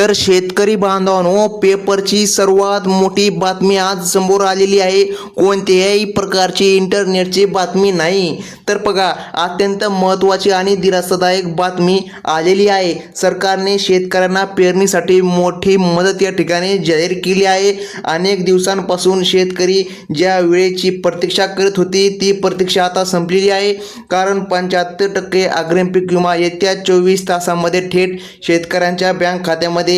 तर शेतकरी बांधवांनो पेपरची सर्वात मोठी बातमी आज समोर आलेली आहे. कोणत्याही प्रकारची इंटरनेटची बातमी नाही. तर बघा अत्यंत महत्त्वाची आणि दिलासादायक बातमी आलेली आहे. सरकारने शेतकऱ्यांना पेरणीसाठी मोठी मदत या ठिकाणी जाहीर केली आहे. अनेक दिवसांपासून शेतकरी ज्या वेळेची प्रतीक्षा करत होती ती प्रतीक्षा आता संपलेली आहे. कारण पंच्याहत्तर टक्के अग्रिम पीक विमा येत्या चोवीस तासामध्ये थेट शेतकऱ्यांच्या बँक खात्यामध्ये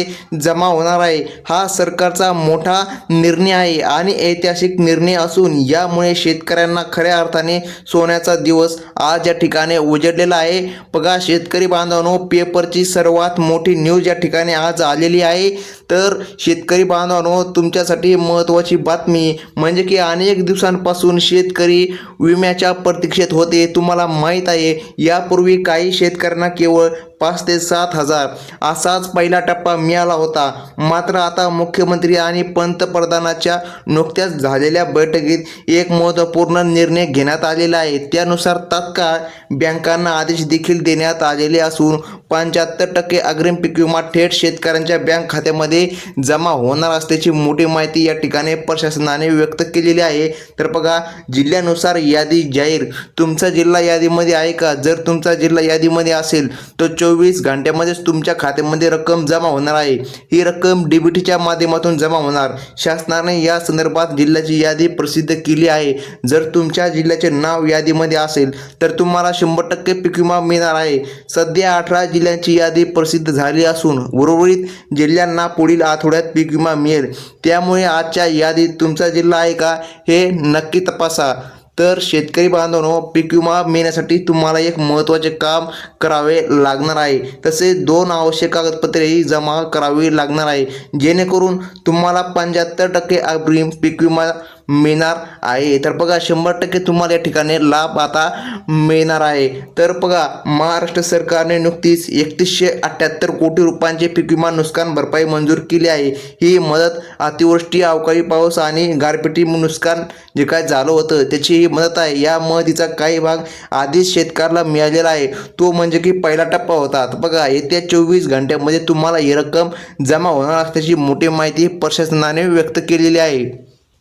जमा होणार आहे. हा सरकारचा मोठा निर्णय आहे आणि ऐतिहासिक निर्णय असून यामुळे शेतकऱ्यांना खऱ्या अर्थाने सोन्याचा दिवस आज या ठिकाणी उजडलेला आहे. बघा शेतकरी बांधवांनो पेपरची सर्वात मोठी न्यूज या ठिकाणी आज आलेली आहे. तर शेतकरी बांधवांनो तुमच्यासाठी महत्त्वाची बातमी म्हणजे की अनेक दिवसांपासून शेतकरी विम्याच्या प्रतीक्षेत होते. तुम्हाला माहीत आहे यापूर्वी काही शेतकऱ्यांना केवळ पाच ते सात हजार असाच पहिला टप्पा मिळाला होता. मात्र आता मुख्यमंत्री आणि पंतप्रधानाच्या नुकत्याच झालेल्या बैठकीत एक महत्त्वपूर्ण निर्णय घेण्यात आलेला आहे. त्यानुसार तात्काळ बँकांना आदेश देखील देण्यात आलेले असून पंच्याहत्तर टक्के अग्रिम पीक विमा थेट शेतकऱ्यांच्या बँक खात्यामध्ये जमा होणार असल्याची मोठी माहिती या ठिकाणी प्रशासनाने व्यक्त केलेली आहे. तर बघा जिल्ह्यानुसार यादी जाहीर. तुमचा जिल्हा यादीमध्ये आहे का? जर तुमचा जिल्हा यादीमध्ये असेल तर चोवीस चोवीस घंट्यामध्येच तुमच्या खात्यामध्ये रक्कम जमा होणार आहे. ही रक्कम डीबीटीच्या माध्यमातून जमा होणार. शासनाने या संदर्भात जिल्ह्याची यादी प्रसिद्ध केली आहे. जर तुमच्या जिल्ह्याचे नाव यादीमध्ये असेल तर तुम्हाला शंभर टक्के पीक विमा मिळणार आहे. सध्या अठरा जिल्ह्यांची यादी प्रसिद्ध झाली असून उर्वरित जिल्ह्यांना पुढील आठवड्यात पीक विमा मिळेल. त्यामुळे आजच्या यादीत तुमचा जिल्हा आहे का हे नक्की तपासा. तर शेतकरी बांधवांनो पीक विमा मिळण्यासाठी तुम्हाला एक महत्त्वाचे काम करावे लागणार आहे. तसे दोन आवश्यक कागदपत्रेही जमा करावी लागणार आहे. जेणेकरून तुम्हाला पंच्याहत्तर टक्के अग्रिम पीक विमा मिळणार आहे. तर बघा शंभर टक्के तुम्हाला या ठिकाणी लाभ आता मिळणार आहे. तर बघा महाराष्ट्र सरकारने नुकतीच एकतीसशे अठ्ठ्याहत्तर कोटी रुपयांचे पीक विमा नुकसान भरपाई मंजूर केली आहे. ही मदत अतिवृष्टी अवकाळी पाऊस आणि गारपिटी नुकसान जे काय झालं होतं त्याची ही मदत आहे. या मदतीचा काही भाग आधीच शेतकऱ्याला मिळालेला आहे. तो म्हणजे की पहिला टप्पा होता. बघा येत्या चोवीस घंट्यामध्ये तुम्हाला ही रक्कम जमा होणार असल्याची मोठी माहिती प्रशासनाने व्यक्त केलेली आहे.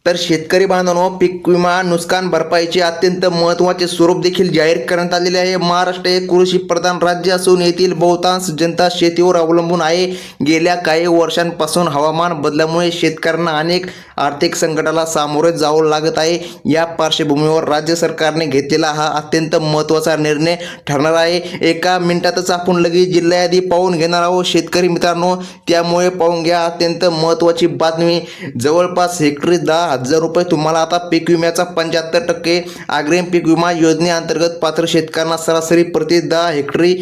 तर शेतकरी बांधवांनो पीक विमा नुकसान भरपाईचे अत्यंत महत्त्वाचे स्वरूप देखील जाहीर करण्यात आलेले आहे. महाराष्ट्र हे कृषी प्रधान राज्य असून येथील बहुतांश जनता शेतीवर अवलंबून आहे. गेल्या काही वर्षांपासून हवामान बदलामुळे शेतकऱ्यांना अनेक आर्थिक संकटाला सामोरे जावं लागत आहे. या पार्श्वभूमीवर राज्य सरकारने घेतलेला हा अत्यंत महत्त्वाचा निर्णय ठरणार आहे. एका मिनिटातच आपण लगेच जिल्ह्याआधी पाहून घेणार आहोत शेतकरी मित्रांनो. त्यामुळे पाहून घ्या अत्यंत महत्त्वाची बातमी. जवळपास हेक्टरी दहा हजार रुपये तुम्हाला आता पीक विम्याचा पंच्याहत्तर टक्के अग्रिम पीक विमा योजनेअंतर्गत पात्र शेतकऱ्यांना सरासरी प्रति दहा हेक्टरी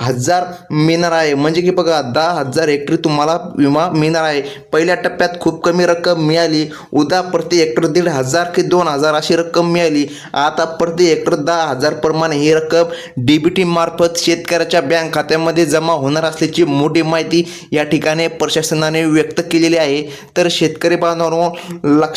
हजार मिळणार आहे. म्हणजे की बघा दहा हजार हेक्टरी तुम्हाला विमा मिळणार आहे. पहिल्या टप्प्यात खूप कमी रक्कम मिळाली. उद्या प्रति हेक्टर दीड हजार की दोन हजार अशी रक्कम मिळाली. आता प्रति हेक्टर दहा हजार प्रमाणे ही रक्कम डी बी टी मार्फत शेतकऱ्याच्या बँक खात्यामध्ये जमा होणार असल्याची मोठी माहिती या ठिकाणी प्रशासनाने व्यक्त केलेली आहे. तर शेतकरी बांधवांनो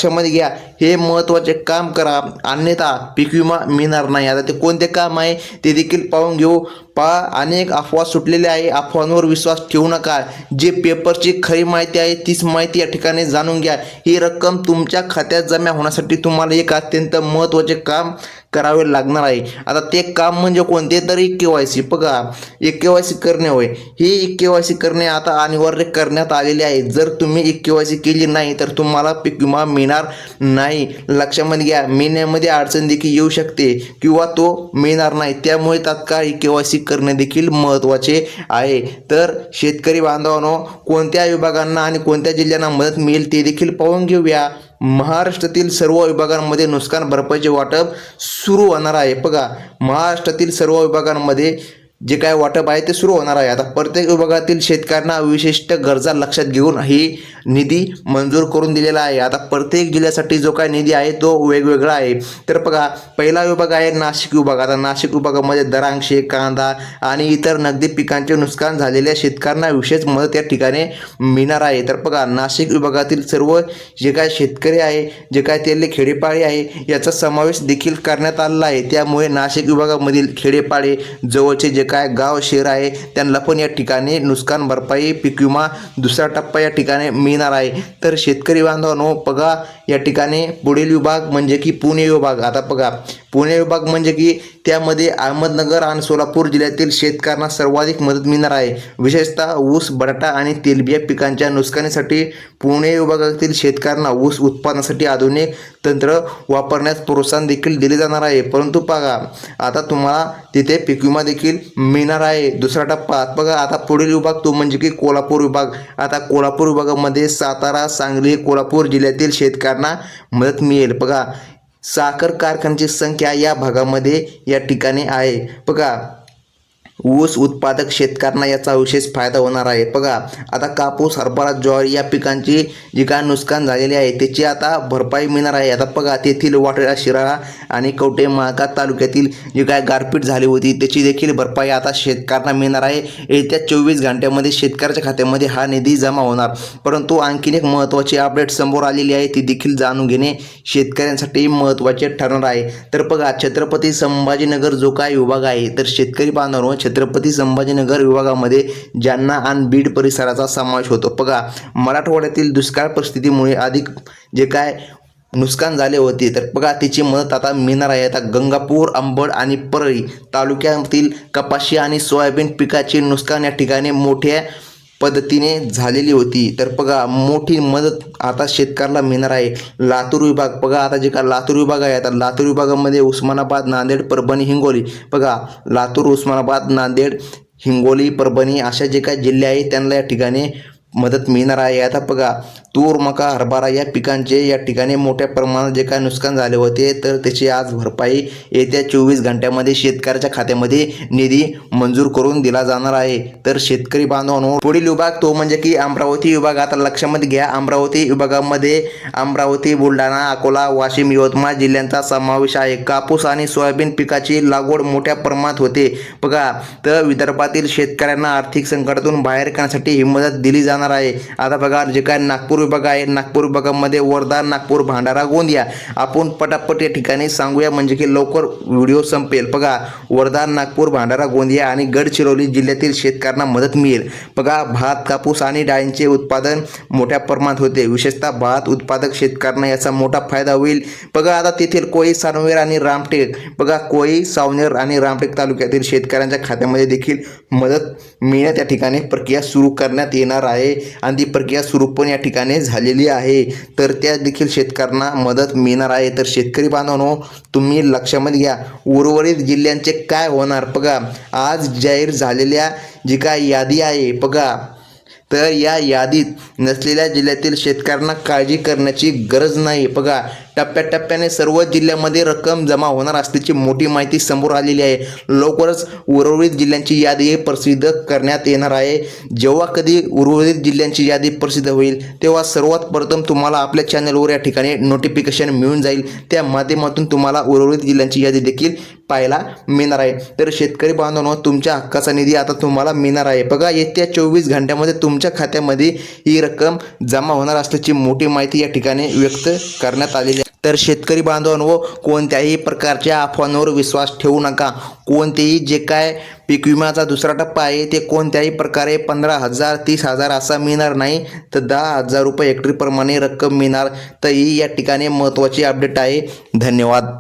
लक्षामध्ये घ्या. हे महत्त्वाचे काम करा. अन्यथा पीक विमा मिळणार नाही. आता ते कोणते काम आहे ते देखील पाहून घेऊ. पहा अनेक अफवा सुटलेल्या आहे. अफवांवर विश्वास ठेवू नका. जे पेपरची खरी माहिती आहे तीच माहिती या ठिकाणी जाणून घ्या. ही रक्कम तुमच्या खात्यात जमा होण्यासाठी तुम्हाला एक अत्यंत महत्त्वाचे काम करावे लागणार आहे. आता ते काम म्हणजे कोणते? तरी के वाय सी. बघा एक के वाय सी करणे होय. ही के वाय सी करणे आता अनिवार्य करण्यात आलेले आहे. जर तुम्ही एक के वाय सी केली नाही तर तुम्हाला पीक विमा मिळणार नाही. लक्षामध्ये घ्या मिळण्यामध्ये अडचण देखील येऊ शकते किंवा तो मिळणार नाही. त्यामुळे तात्काळ के वाय सी करणे देखील महत्त्वाचे आहे. तर शेतकरी बांधवांनो कोणत्या विभागांना आणि कोणत्या जिल्ह्यांना मदत मिळेल ते देखील पाहून घेऊया. महाराष्ट्रातील सर्व विभागांमध्ये नुकसान भरपाईचे वाटप सुरू होणार आहे. बघा महाराष्ट्रातील सर्व विभागांमध्ये जे काय वाटप आहे ते सुरू होणार आहे. आता प्रत्येक विभागातील शेतकऱ्यांना विशिष्ट गरजा लक्षात घेऊन ही निधी मंजूर करून दिलेला आहे. आता प्रत्येक जिल्ह्यासाठी जो काय निधी आहे तो वेगवेगळा आहे. तर बघा पहिला विभाग आहे नाशिक विभाग. आता नाशिक विभागामध्ये दरांक्षे कांदा आणि इतर नगदी पिकांचे नुकसान झालेल्या शेतकऱ्यांना विशेष मदत या ठिकाणी मिळणार आहे. तर बघा नाशिक विभागातील सर्व जे काय शेतकरी आहे जे काय त्यातले खेडेपाळी आहे याचा समावेश देखील करण्यात आलेला आहे. त्यामुळे नाशिक विभागामधील खेडेपाडे जवळचे जे काय गाव शहर आहे त्यांना पण या ठिकाणी नुकसान भरपाई पीक विमा दुसरा टप्पा या ठिकाणी मिळणार आहे. तर शेतकरी बांधवांनो बघा या ठिकाणी पुढील विभाग म्हणजे की पुणे विभाग. आता बघा पुणे विभाग म्हणजे की त्यामध्ये अहमदनगर आणि सोलापूर जिल्ह्यातील शेतकऱ्यांना सर्वाधिक मदत मिळणार आहे. विशेषतः ऊस बटाटा आणि तेलबिया पिकांच्या नुकसानीसाठी पुणे विभागातील शेतकऱ्यांना ऊस उत्पादनासाठी आधुनिक तंत्र वापरण्यास प्रोत्साहन देखील दिले जाणार आहे. परंतु बघा आता तुम्हाला तिथे पीक विमा देखील मिळणार आहे. दुसरा टप्पा बघा आता पुढील विभाग तो म्हणजे की कोल्हापूर विभाग. आता कोल्हापूर विभागामध्ये सातारा सांगली कोल्हापूर जिल्ह्यातील शेतकऱ्यांना मदत मिळेल. बघा साखर कारखान्याची संख्या या भागामध्ये या ठिकाणी आहे. बघा ऊस उत्पादक शेतकऱ्यांना याचा विशेष फायदा होणार आहे. बघा आता कापूस हरभरा ज्वारी या पिकांची जी काय नुकसान झालेली आहे त्याची आता भरपाई मिळणार आहे. आता बघा तेथील वाटेला शिराळा आणि कवटे महाका तालुक्यातील जी काय गारपीट झाली होती त्याची देखील भरपाई आता शेतकऱ्यांना मिळणार आहे. येत्या चोवीस घंट्यामध्ये शेतकऱ्याच्या खात्यामध्ये हा निधी जमा होणार. परंतु आणखीन एक महत्त्वाची अपडेट समोर आलेली आहे ती देखील जाणून घेणे शेतकऱ्यांसाठी महत्त्वाचे ठरणार आहे. तर बघा छत्रपती संभाजीनगर जो काय विभाग आहे तर शेतकरी बांधवांवर छत्रपती संभाजीनगर विभागामध्ये जालना आणि बीड परिसराचा समावेश होतो. बघा मराठवाड्यातील दुष्काळ परिस्थितीमुळे अधिक जे काय नुकसान झाले होते तर बघा तिची मदत आता मिळणार आहे. आता गंगापूर अंबड आणि परळी तालुक्यातील कपाशी आणि सोयाबीन पिकाचे नुकसान या ठिकाणी मोठ्या पद्धतीने झालेली होती. तर बघा मोठी मदत आता शेतकऱ्याला मिळणार आहे. लातूर विभाग बघा आता जे का लातूर विभाग आहे आता लातूर विभागामध्ये उस्मानाबाद नांदेड परभणी हिंगोली. बघा लातूर उस्मानाबाद नांदेड हिंगोली परभणी अशा जे काही जिल्हे आहेत त्यांना या ठिकाणी मदत मिळणार आहे. आता बघा तूर मका हरभरा या पिकांचे या ठिकाणी मोठ्या प्रमाणात जे काय नुकसान झाले होते तर त्याची आज भरपाई येत्या चोवीस घंट्यामध्ये शेतकऱ्याच्या खात्यामध्ये निधी मंजूर करून दिला जाणार आहे. तर शेतकरी बांधवांनो पुढील विभाग तो म्हणजे की अमरावती विभाग. आता लक्षामध्ये घ्या अमरावती विभागामध्ये अमरावती बुलढाणा अकोला वाशिम यवतमाळ जिल्ह्यांचा समावेश आहे. कापूस आणि सोयाबीन पिकाची लागवड मोठ्या प्रमाणात होते. बघा तर विदर्भातील शेतकऱ्यांना आर्थिक संकटातून बाहेर काढण्यासाठी ही मदत दिली जाणार आहे. आता बघा जे काय नागपूर विभाग आहे नागपूर विभागामध्ये वर्धा नागपूर भांडारा गोंदिया आपण पटापट या ठिकाणी सांगूया म्हणजे की लवकर व्हिडिओ संपेल. बघा वर्धा नागपूर भांडारा गोंदिया आणि गडचिरोली जिल्ह्यातील शेतकऱ्यांना मदत मिळेल. बघा भात कापूस आणि डाळींचे उत्पादन मोठ्या प्रमाणात होते. विशेषतः भात उत्पादक शेतकऱ्यांना याचा मोठा फायदा होईल. बघा आता तेथील कोळी सावनेर आणि रामटेक. बघा कोळी सावनेर आणि रामटेक तालुक्यातील शेतकऱ्यांच्या खात्यामध्ये देखील मदत मिळण्यात या ठिकाणी प्रक्रिया सुरू करण्यात येणार आहे. आहे आणि ती प्रक्रिया सुरू पण या ठिकाणी झालेली आहे. तर त्या देखील शेतकऱ्यांना मदत मिळणार आहे. तर शेतकरी बांधवांनो तुम्ही लक्षामध्ये घ्या उर्वरित जिल्ह्यांचे काय होणार? बघा आज जाहीर झालेल्या जी काय यादी आहे बघा तर या यादीत नसलेल्या जिल्ह्यातील शेतकऱ्यांना काळजी करण्याची गरज नाही. बघा टप्प्याटप्प्याने सर्व जिल्ह्यामध्ये रक्कम जमा होणार असल्याची मोठी माहिती समोर आलेली आहे. लवकरच उर्वरित जिल्ह्यांची यादी प्रसिद्ध करण्यात येणार आहे. जेव्हा कधी उर्वरित जिल्ह्यांची यादी प्रसिद्ध होईल तेव्हा सर्वात प्रथम तुम्हाला आपल्या चॅनलवर या ठिकाणी नोटिफिकेशन मिळून जाईल. त्या माध्यमातून तुम्हाला उर्वरित जिल्ह्यांची यादी देखील पाहायला मिळणार आहे. तर शेतकरी बांधवांनो तुमच्या हक्काचा निधी आता तुम्हाला मिळणार आहे. बघा येत्या चोवीस घंट्यामध्ये तुमच्या खात्यामध्ये ही रक्कम जमा होणार असल्याची मोठी माहिती या ठिकाणी व्यक्त करण्यात आलेली आहे. तर शेतकरी बांधवांनो कोणत्याही प्रकारच्या अफवांवर विश्वास ठेवू नका. कोणतेही जे काय पीक विम्याचा दुसरा टप्पा आहे ते कोणत्याही प्रकारे पंधरा हजार तीस हजार असा मिळणार नाही. तर दहा हजार रुपये हेक्टरीप्रमाणे रक्कम मिळणार. तर ही या ठिकाणी महत्त्वाची अपडेट आहे. धन्यवाद.